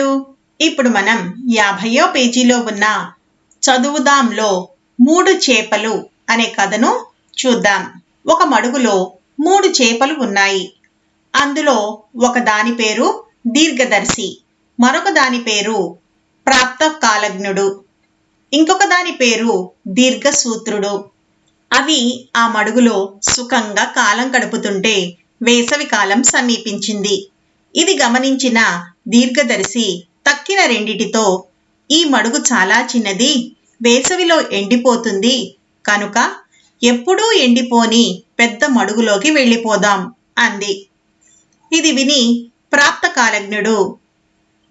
పిల్లలు ఇప్పుడు మనం యాభయో పేజీలో ఉన్న చదువుదాంలో మూడు చేపలు అనే కథను చూద్దాం. ఒక మడుగులో మూడు చేపలు ఉన్నాయి. అందులో ఒక దాని పేరు దీర్ఘదర్శి మరొక దాని పేరు ప్రాప్త కాలజ్ఞుడు ఇంకొక దాని పేరు దీర్ఘసూత్రుడు. అవి ఆ మడుగులో సుఖంగా కాలం గడుపుతుంటే వేసవి కాలం సమీపించింది. ఇది గమనించిన దీర్ఘదర్శి తక్కిన రెండిటితో ఈ మడుగు చాలా చిన్నది వేసవిలో ఎండిపోతుంది కనుక ఎప్పుడూ ఎండిపోని పెద్ద మడుగులోకి వెళ్ళిపోదాం అంది. ఇది విని ప్రాప్త కాలజ్ఞుడు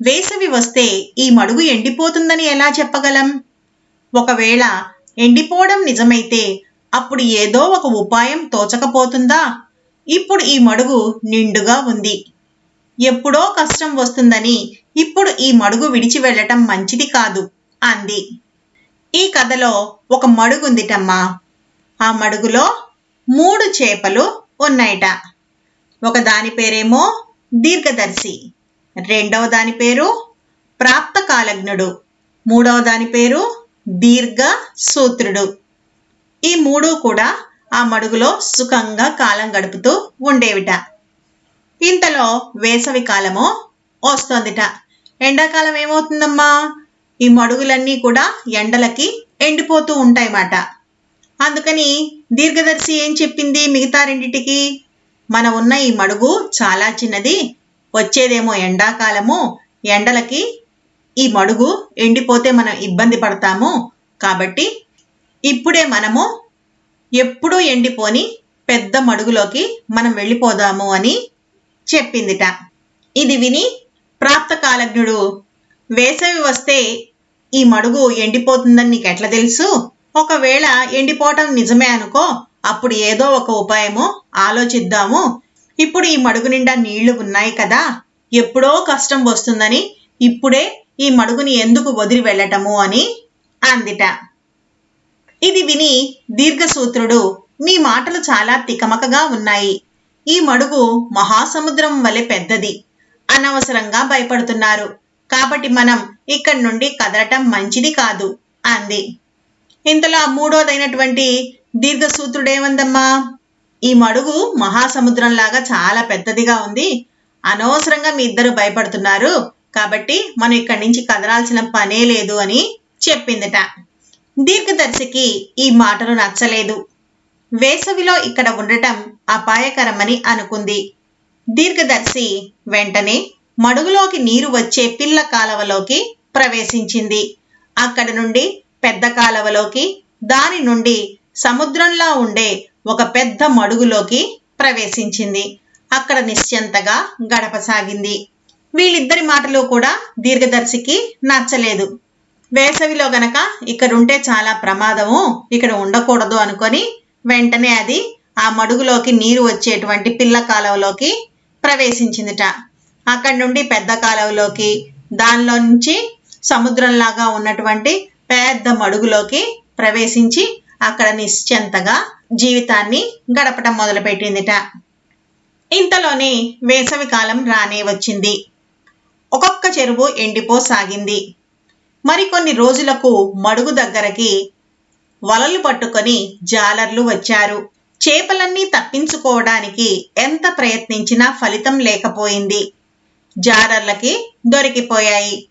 వేసవి వస్తే ఈ మడుగు ఎండిపోతుందని ఎలా చెప్పగలం? ఒకవేళ ఎండిపోవడం నిజమైతే అప్పుడు ఏదో ఒక ఉపాయం తోచకపోతుందా? ఇప్పుడు ఈ మడుగు నిండుగా ఉంది. ఎప్పుడో కష్టం వస్తుందని ఇప్పుడు ఈ మడుగు విడిచి వెళ్ళటం మంచిది కాదు అంది. ఈ కథలో ఒక మడుగుందిటమ్మా. ఆ మడుగులో మూడు చేపలు ఉన్నాయట. ఒక దాని పేరేమో దీర్ఘదర్శి రెండవ దాని పేరు ప్రాప్త కాలజ్ఞుడు మూడవ దాని పేరు దీర్ఘ సూత్రుడు ఈ మూడు కూడా ఆ మడుగులో సుఖంగా కాలం గడుపుతూ ఉండేవిట. ఇంతలో వేసవి కాలము వస్తోందిట. ఎండాకాలం ఏమవుతుందమ్మా? ఈ మడుగులన్నీ కూడా ఎండలకి ఎండిపోతూ ఉంటాయన్నమాట. అందుకని దీర్ఘదర్శి ఏం చెప్పింది మిగతా రెండిటికి? మన ఉన్న ఈ మడుగు చాలా చిన్నది. వచ్చేదేమో ఎండాకాలము ఎండలకి ఈ మడుగు ఎండిపోతే మనం ఇబ్బంది పడతాము. కాబట్టి ఇప్పుడే మనము ఎప్పుడూ ఎండిపోని పెద్ద మడుగులోకి మనం వెళ్ళిపోదాము అని చెప్పిందిట. ఇది విని ప్రాప్త కాలజ్ఞుడు వేసవి వస్తే ఈ మడుగు ఎండిపోతుందని నీకెట్లా తెలుసు? ఒకవేళ ఎండిపోవటం నిజమే అనుకో అప్పుడు ఏదో ఒక ఉపాయము ఆలోచిద్దాము. ఇప్పుడు ఈ మడుగు నిండా నీళ్ళు ఉన్నాయి కదా ఎప్పుడో కష్టం వస్తుందని ఇప్పుడే ఈ మడుగుని ఎందుకు వదిలి వెళ్ళటము అని అందిట. ఇది విని దీర్ఘసూత్రుడు మీ మాటలు చాలా తికమకగా ఉన్నాయి. ఈ మడుగు మహాసముద్రం వలె పెద్దది. అనవసరంగా భయపడుతున్నారు. కాబట్టి మనం ఇక్కడి నుండి కదలటం మంచిది కాదు అంది. ఇంతలో మూడోదైనటువంటి దీర్ఘసూత్రుడేమందమ్మా? ఈ మడుగు మహాసముద్రంలాగా చాలా పెద్దదిగా ఉంది. అనవసరంగా మీ ఇద్దరు భయపడుతున్నారు. కాబట్టి మనం ఇక్కడి నుంచి కదలాల్సిన పనే లేదు అని చెప్పిందట. దీర్ఘదర్శికి ఈ మాటలు నచ్చలేదు. వేసవిలో ఇక్కడ ఉండటం అపాయకరమని అనుకుంది. దీర్ఘదర్శి వెంటనే మడుగులోకి నీరు వచ్చే పిల్ల కాలవలోకి ప్రవేశించింది. అక్కడి నుండి పెద్ద కాలవలోకి దాని నుండి సముద్రంలా ఉండే ఒక పెద్ద మడుగులోకి ప్రవేశించింది. అక్కడ నిశ్చంతగా గడపసాగింది. వీళ్ళిద్దరి మాటలు కూడా దీర్ఘదర్శికి నచ్చలేదు. వేసవిలో గనక ఇక్కడ ఉంటే చాలా ప్రమాదము ఇక్కడ ఉండకూడదు అనుకొని వెంటనే అది ఆ మడుగులోకి నీరు వచ్చేటువంటి పిల్ల కాలువలోకి ప్రవేశించిందిట. అక్కడి నుండి పెద్ద కాలువలోకి దానిలో నుంచి సముద్రంలాగా ఉన్నటువంటి పెద్ద మడుగులోకి ప్రవేశించి అక్కడ నిశ్చంతగా జీవితాన్ని గడపటం మొదలుపెట్టిందిట. ఇంతలోనే వేసవి కాలం రానే వచ్చింది. ఒక్కొక్క చెరువు ఎండిపోసాగింది. మరికొన్ని రోజులకు మడుగు దగ్గరకి వలలు పట్టుకొని జాలర్లు వచ్చారు. చేపలన్నీ తప్పించుకోవడానికి ఎంత ప్రయత్నించినా ఫలితం లేకపోయింది. జాలర్లకి దొరికిపోయాయి.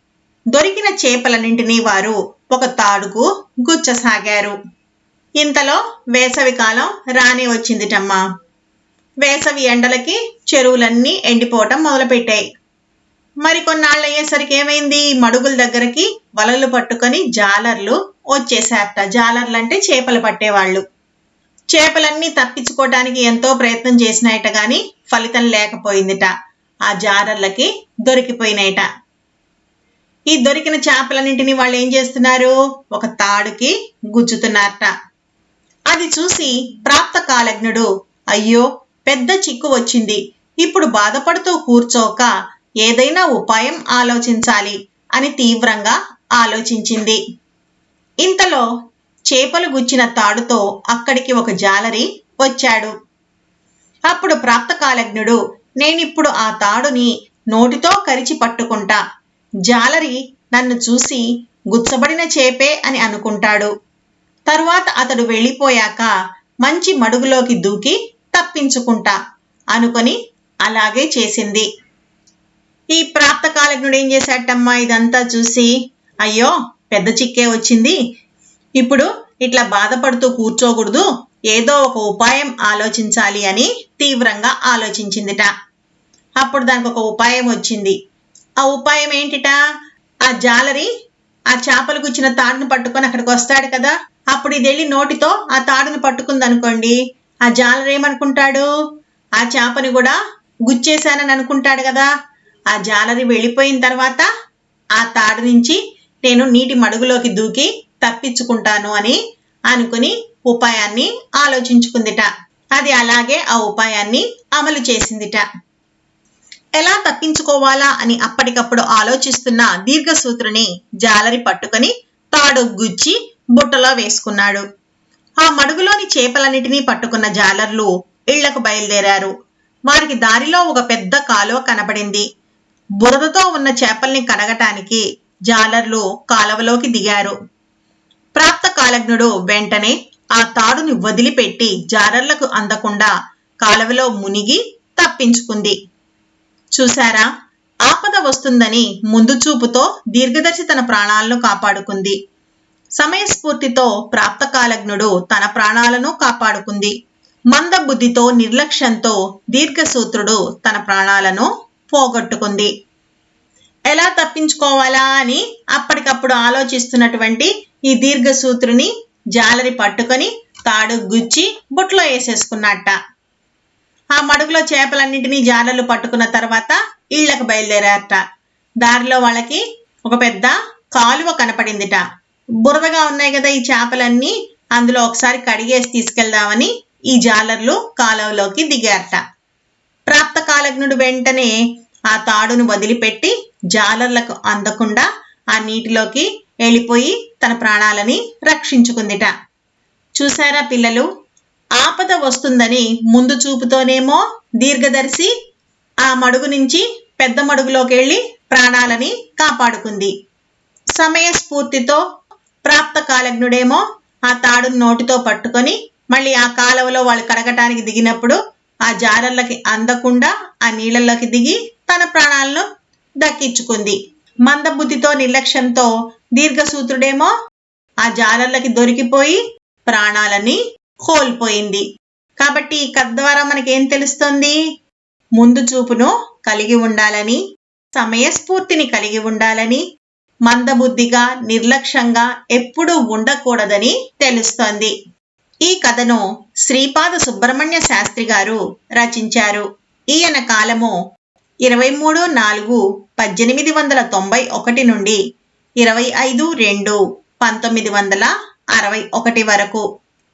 దొరికిన చేపలన్నింటినీ వారు ఒక తాడుకు గుచ్చసాగారు. ఇంతలో వేసవి కాలం రాని వచ్చిందిటమ్మా. వేసవి ఎండలకి చెరువులన్నీ ఎండిపోవటం మొదలుపెట్టాయి. మరికొన్నాళ్ళు అయ్యేసరికి ఏమైంది? మడుగుల దగ్గరికి వలలు పట్టుకొని జాలర్లు వచ్చేసారట జాలర్లు అంటే చేపలు పట్టేవాళ్ళు. చేపలన్నీ తప్పించుకోవటానికి ఎంతో ప్రయత్నం చేసినాయట కానీ ఫలితం లేకపోయిందిట. ఆ జాలర్లకి దొరికిపోయినాయట. ఈ దొరికిన చేపలన్నింటినీ వాళ్ళు ఏం చేస్తున్నారు? ఒక తాడుకి గుచ్చుతున్నారట. అది చూసి ప్రాప్త కాలజ్ఞుడు అయ్యో పెద్ద చిక్కు వచ్చింది. ఇప్పుడు బాధపడుతూ కూర్చోక ఏదైనా ఉపాయం ఆలోచించాలి అని తీవ్రంగా ఆలోచించింది. ఇంతలో చేపలు గుచ్చిన తాడుతో అక్కడికి ఒక జాలరి వచ్చాడు. అప్పుడు ప్రాప్తకాలజ్ఞుడు నేనిప్పుడు ఆ తాడుని నోటితో కరిచి పట్టుకుంటా. జాలరి నన్ను చూసి గుచ్చబడిన చేపే అని అనుకుంటాడు. తరువాత అతడు వెళ్ళిపోయాక మంచి మడుగులోకి దూకి తప్పించుకుంటా. అనుకొని అలాగే చేసింది. ఈ ప్రాప్తకాలజ్ఞుడు ఏం చేశాటమ్మా ఇదంతా చూసి? అయ్యో పెద్ద చిక్కే వచ్చింది. ఇప్పుడు ఇట్లా బాధపడుతూ కూర్చోకూడదు. ఏదో ఒక ఉపాయం ఆలోచించాలి అని తీవ్రంగా ఆలోచించిందిట. అప్పుడు దానికి ఒక ఉపాయం వచ్చింది. ఆ ఉపాయం ఏంటిట? ఆ జాలరి ఆ చేపలకు గుచ్చిన తాడును పట్టుకొని అక్కడికి వస్తాడు కదా. అప్పుడు ఇది వెళ్ళి నోటితో ఆ తాడును పట్టుకుంది అనుకోండి ఆ జాలరి ఏమనుకుంటాడు? ఆ చేపని కూడా గుచ్చేశానని అనుకుంటాడు కదా. ఆ జాలరి వెళ్ళిపోయిన తర్వాత ఆ తాడు నుంచి నేను నీటి మడుగులోకి దూకి తప్పించుకుంటాను అని అనుకుని ఉపాయాన్ని ఆలోచించుకుందిట. అది అలాగే ఆ ఉపాయాన్ని అమలు చేసిందిట. ఎలా తప్పించుకోవాలా అని అప్పటికప్పుడు ఆలోచిస్తున్న దీర్ఘసూత్రుని జాలరి పట్టుకొని తాడు గుచ్చి బుట్టలో వేసుకున్నాడు. ఆ మడుగులోని చేపలన్నిటినీ పట్టుకున్న జాలర్లు ఇళ్ళకు బయలుదేరారు. వారికి దారిలో ఒక పెద్ద కాలువ కనబడింది. బురదతో ఉన్న చేపల్ని కడగటానికి జాలర్లు కాలవలోకి దిగారు. ప్రాప్త కాలజ్ఞుడు వెంటనే ఆ తాడుని వదిలిపెట్టి జాలర్లకు అందకుండా కాలవలో మునిగి తప్పించుకుంది. చూశారా? ఆపద వస్తుందని ముందు చూపుతో దీర్ఘదర్శి తన ప్రాణాలను కాపాడుకుంది. సమయస్ఫూర్తితో ప్రాప్తకాలజ్ఞుడు తన ప్రాణాలను కాపాడుకుంది. మందబుద్ధితో నిర్లక్ష్యంతో దీర్ఘసూత్రుడు తన ప్రాణాలను పోగొట్టుకుంది. ఎలా తప్పించుకోవాలా అని అప్పటికప్పుడు ఆలోచిస్తున్నటువంటి ఈ దీర్ఘసూత్రుని జాలరి పట్టుకొని తాడు గుచ్చి బుట్లో వేసేసుకున్నట్ట. ఆ మడుగులో చేపలన్నింటినీ జాలర్లు పట్టుకున్న తర్వాత ఇళ్ళకు బయలుదేరారట. దారిలో వాళ్ళకి ఒక పెద్ద కాలువ కనపడిందిట. బురదగా ఉన్నాయి కదా ఈ చేపలన్నీ అందులో ఒకసారి కడిగేసి తీసుకెళ్దామని ఈ జాలర్లు కాలువలోకి దిగారట. ప్రాప్త కాలజ్ఞుడు వెంటనే ఆ తాడును వదిలిపెట్టి జాలర్లకు అందకుండా ఆ నీటిలోకి వెళ్ళిపోయి తన ప్రాణాలని రక్షించుకుందిట. చూసారా పిల్లలు? ఆపద వస్తుందని ముందు చూపుతోనేమో దీర్ఘదర్శి ఆ మడుగు నుంచి పెద్ద మడుగులోకి వెళ్ళి ప్రాణాలని కాపాడుకుంది. సమయస్ఫూర్తితో ప్రాప్త కాలజ్ఞుడేమో ఆ తాడును నోటితో పట్టుకొని మళ్ళీ ఆ కాలువలో వాళ్ళు కడగటానికి దిగినప్పుడు ఆ జారర్లకి అందకుండా ఆ నీళ్ళల్లోకి దిగి తన ప్రాణాలను దక్కించుకుంది. మందబుద్ధితో నిర్లక్ష్యంతో దీర్ఘసూత్రుడేమో ఆ జాలర్లకి దొరికిపోయి ప్రాణాలని కోల్పోయింది. కాబట్టి ఈ కథ ద్వారా మనకేం తెలుస్తుంది? ముందు చూపును కలిగి ఉండాలని సమయస్ఫూర్తిని కలిగి ఉండాలని మందబుద్ధిగా నిర్లక్ష్యంగా ఎప్పుడూ ఉండకూడదని తెలుస్తోంది. ఈ కథను శ్రీపాద సుబ్రహ్మణ్య శాస్త్రి గారు రచించారు. ఈయన కాలము ఇరవై మూడు నాలుగు పద్దెనిమిది వందల తొంభై ఒకటి నుండి ఇరవై ఐదు రెండు పంతొమ్మిది వందల అరవై ఒకటి వరకు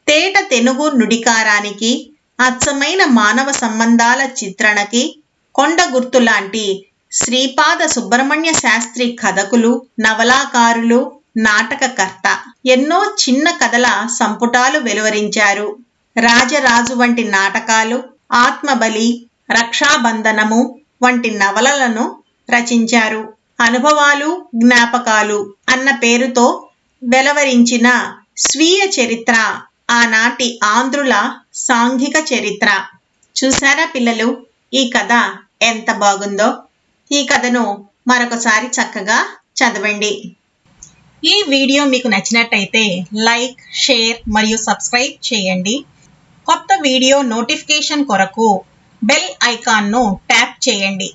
తేట తెనుగు నుడికారానికి అచ్చమైన మానవ సంబంధాల చిత్రణకి కొండ గుర్తు లాంటి శ్రీపాద సుబ్రహ్మణ్య శాస్త్రి కథకులు నవలాకారులు నాటకకర్త ఎన్నో చిన్న కథల సంపుటాలు వెలువరించారు. రాజరాజు వంటి నాటకాలు ఆత్మబలి రక్షాబంధనము వంటి నవలలను రచించారు. అనుభవాలు జ్ఞాపకాలు అన్న పేరుతో వెలవరించిన స్వీయ చరిత్ర ఆనాటి ఆంధ్రుల సాంఘిక చరిత్ర. చూసారా పిల్లలు ఈ కథ ఎంత బాగుందో? ఈ కథను మరొకసారి చక్కగా చదవండి. ఈ వీడియో మీకు నచ్చినట్టయితే లైక్ షేర్ మరియు సబ్స్క్రైబ్ చేయండి. కొత్త వీడియో నోటిఫికేషన్ కొరకు బెల్ ఐకాన్ను ట్యాప్ చేయండి.